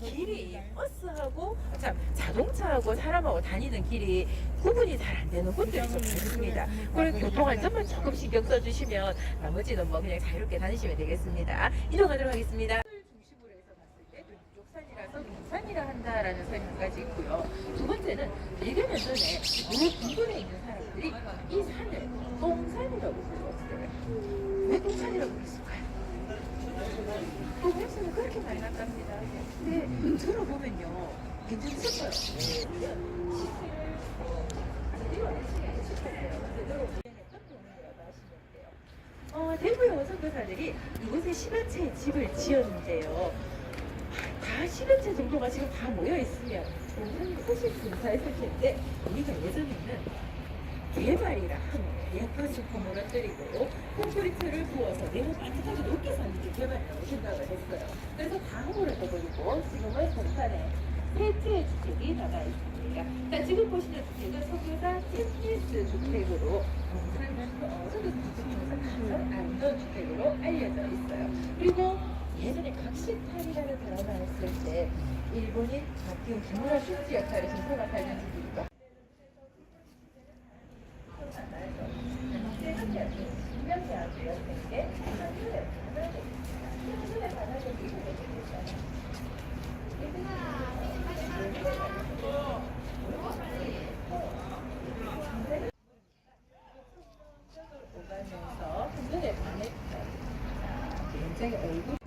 길이 버스하고 참 자동차하고 사람하고 다니는 길이 구분이 잘 안 되는 곳들이 좀 있습니다. 그리고 교통안전만 조금 신경 써주시면 나머지는 뭐 그냥 자유롭게 다니시면 되겠습니다. 이동하도록 하겠습니다. 빙산이라 한다라는 가지 있고요. 두 번째는 100여 년 전에 이 군군에 있는 사람들이 이 산을 똥산이라고 불렀어요. 왜 똥산이라고 그랬을까 냄새는 그렇게 많이 났답니다. 근데 들어보면요, 굉장히 슬퍼요. 어, 대구의 원선교사들이 이곳에 10여 채의 집을 지었는데요. 다 10여 채 정도가 지금 다 모여 있으면 원선이 훨씬 근사했을 텐데 우리가 예전에는 개발이라 예쁜 슈퍼 무너뜨리고 콘크리트를 부어서 내가 반드까지 높게 사는 게 개발이라고 생각을 했어요. 그래서 다 허물어버리고 지금은 동탄에 세 채의 주택이 나가 있습니다. 자, 지금 보시는 주택은 석유사 템피스 주택으로 어, 석유 주택 중에서 가장 안전 주택으로 알려져 있어요. 그리고 예전에 각시탈이라는 드라마 했을 때 일본인 박기훈 김우라 슈지 역할을 맡아준 집이기도 오가면서 한눈에 반했다. 굉장히 얼굴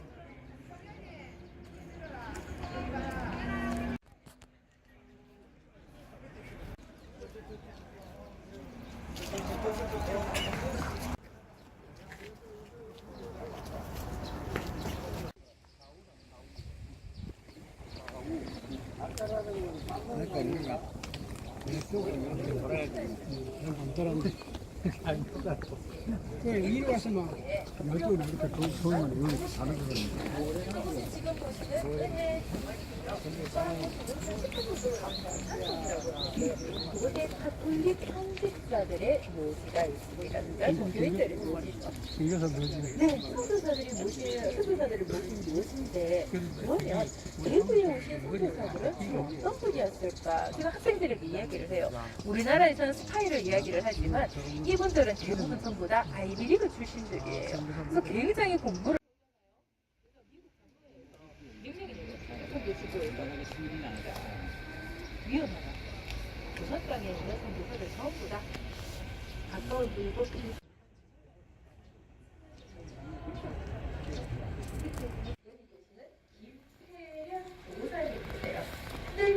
그러니까 우리가 왼쪽으로 이렇게 돌아야 돼. 그럼 안 돌아오는데 안 돌아. 그 위로 와서만 이쪽으로 이렇게 도- 돌면 여기 가는 거거든요. 그곳에 가톨릭 있습니다. 그러니까? 네, 선교사들이 모신, 선교사들을 모신 묘지인데, 그러면 대구에 오신 선교사들은 어떤 분이었을까? 제가 학생들에게 이야기를 해요. 우리나라에서는 스파이를 이야기를 하지만, 이분들은 대부분 전부 다 아이비리그 출신들이에요. 그래서 굉장히 공부를 선교 지도에서 위험하다.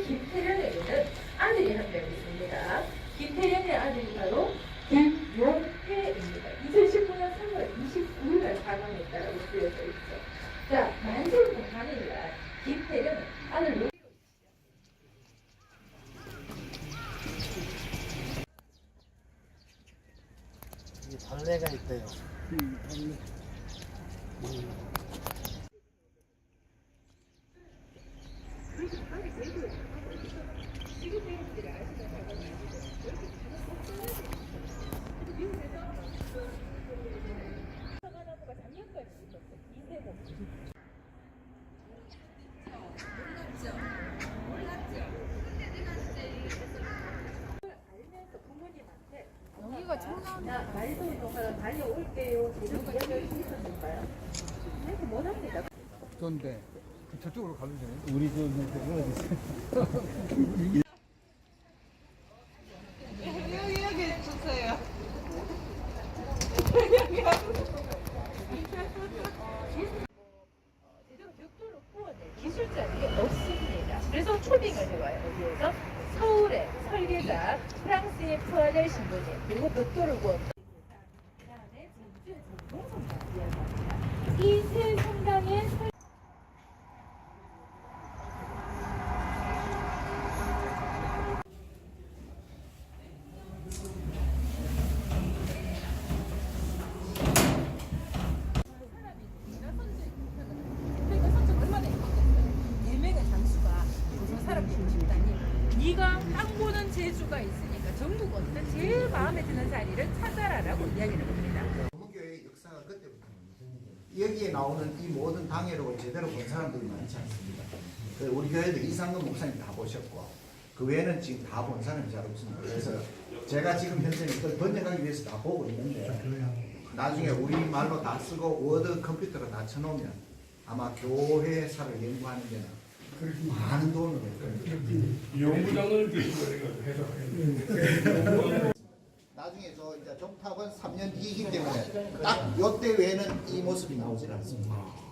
김태련에게는 아들이 한 명 있습니다. 김태련의 아들이 바로 김용태입니다. 2019년 3월 29일날 사망했다고 쓰여져 있죠. 자, 만세군 당일날 김태련은 아들 로 이 달래가 있대요. 여기가 청나온다. 동안 다녀올게요. 이렇게 못합니다. 그런데 저쪽으로 가면 되네. 우리 기술자들이 없습니다. 그래서 초빙을 해와요. 어디에서? 서울의 설계자 프랑스의 푸아넬 신부님 그리고 벽돌을 구웠던 그다음에 전주의 전동성당 이야기합니다. 이세 성당의 설 예명의 장수가 조선 사람 키고 싶다니 네가 땅 보는 재주가 있으니까 전국 어디든 제일 마음에 드는 자리를 찾아라라고 이야기를 합니다. 조문교의 역사가 그때부터 여기에 나오는 이 모든 당회록을 제대로 본 사람들이 많지 않습니다. 그 우리 교회도 이상근 목사님 다 보셨고 그 외에는 지금 다 본 사람이 잘 없습니다. 그래서 제가 지금 현재 이걸 번역하기 위해서 다 보고 있는데 나중에 우리 말로 다 쓰고 워드 컴퓨터로 다 쳐놓으면 아마 교회사를 연구하는 데는 많은 도움이 될 겁니다. 연구장을 해서 나중에 저 이제 종탑은 3년 뒤이기 때문에 딱 요때 외에는 이 모습이 나오질 않습니다.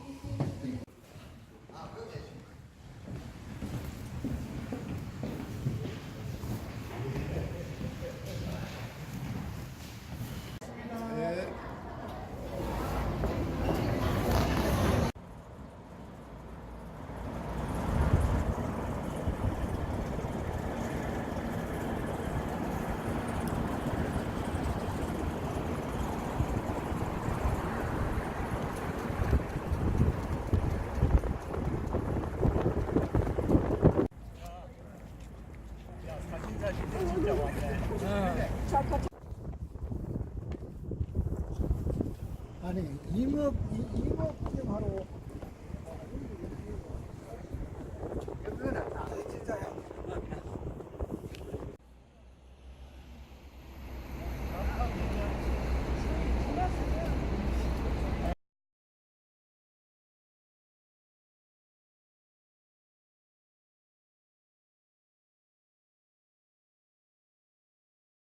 이- 임업 좀 하러